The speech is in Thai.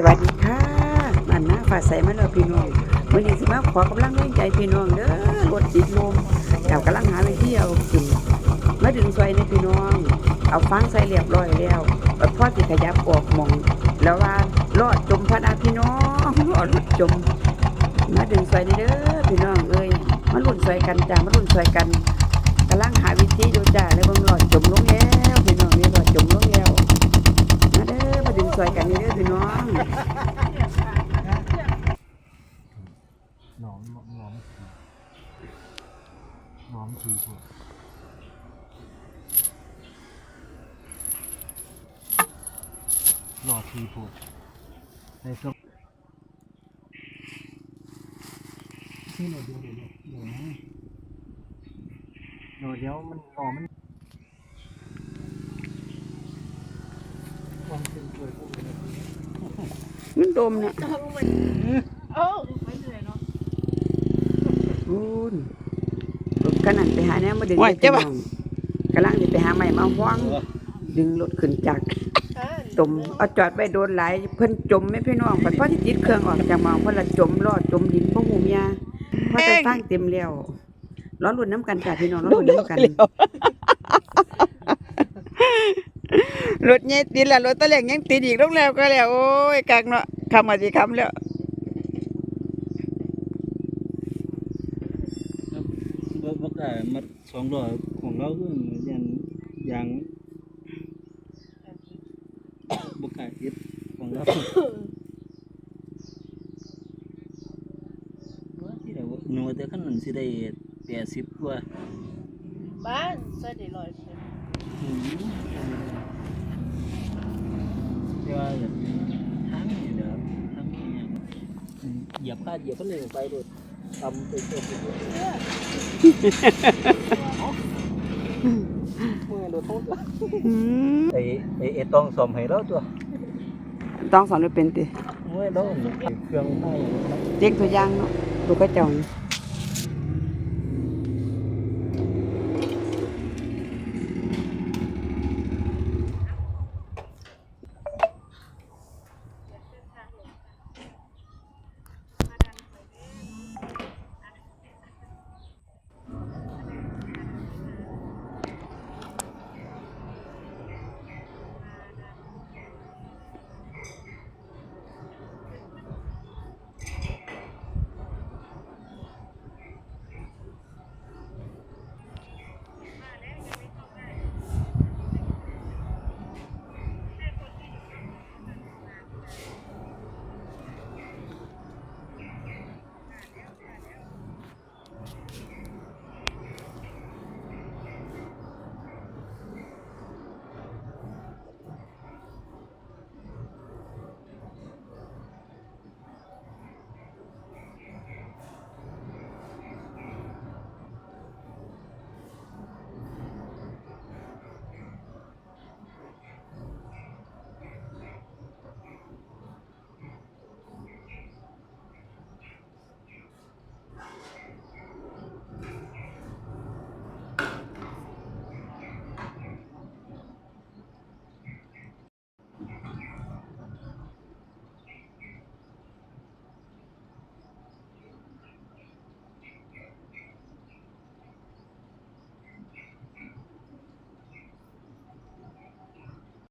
สวัสดีค่ะมันนะฝ่าใสมาแล้วพี่น้องวันนี้สิมาขอกำลังแรงใจพี่น้องเด้อรถติดลมเดี๋ยวกำลังหาไปเที่ยวขึ้นมาดึงซอยในพี่น้อง เอาฟังใส่เรียบร้อยแล้วแล้วพ่อสิขยับออกมอง แล้วว่ารอดจมพระนาพี่น้องรอดจม มาดึงซอยนี่เด้อพี่น้องเอ้ยมาลุ่นซอยกันจ้ามาลุ่นซอยกันกำลังหาวิธีอยู่จ้าแล้วเบิ่งรอดจมลงแล้วพี่น้องนี่รอดจมลงแล้ว อมาดึงซอยกันนี่เด้อพี่น้องหนอมหนอมหนอมหนอมทีพวกหลอดทีพวกในสมที่หน่อยเดียวเดี๋ยวเดี๋ยวเดี๋ยวนะหนอยเดียวมันหนอมมันควา มเป็นตัวพวกนี้มันดมนะโอ้ไม่เหนื่อยเนาะพูนรถกันนั่นไปหาแนวมาดึงเลยพี่น้องกำลังจะไปหาใหม่มาห้องดึงรถขึ้นจากตมเอาจอดไปโดนหลายเพิ่นจมไหม่พี่น้องปัดพ่อที่ติดเครื่องออกจากหมองเพิ่นละจมรอดจมดินพ่อหูเมียพอจะฟังเต็มแล้วร้อนรุ่นน้ำกันจ้ะพี่น้องร้อนรุ่นน้ำกัน รถใหญ่ติดและรถตะเล็งยังติดอีกลงแล้วก็แล้ว โอ้ยกางเนาะคำอะไรคำแล้วบกได้มาสองร้อยของเราคือยันยางบ่ได้เฮ็ดของเราว่าที่ได้หนูแต่คั่นนั้นสิได้80กว่าบ้านสิได้100 ที่ว่าทั้งนี่เด้อทั้งนี่เหยียบพลาดเหยียบก็เลยไปโดดทำเป็นตัวเป็นตัวเมื่อโดดทุไอ้ไอ้ไอ้ต้องสมให้แล้วตัวต้องสอนด้วยเป็นติเมื่อเราเครื่องไม้เด็กตัวย่างเนาะดูกระจ่อง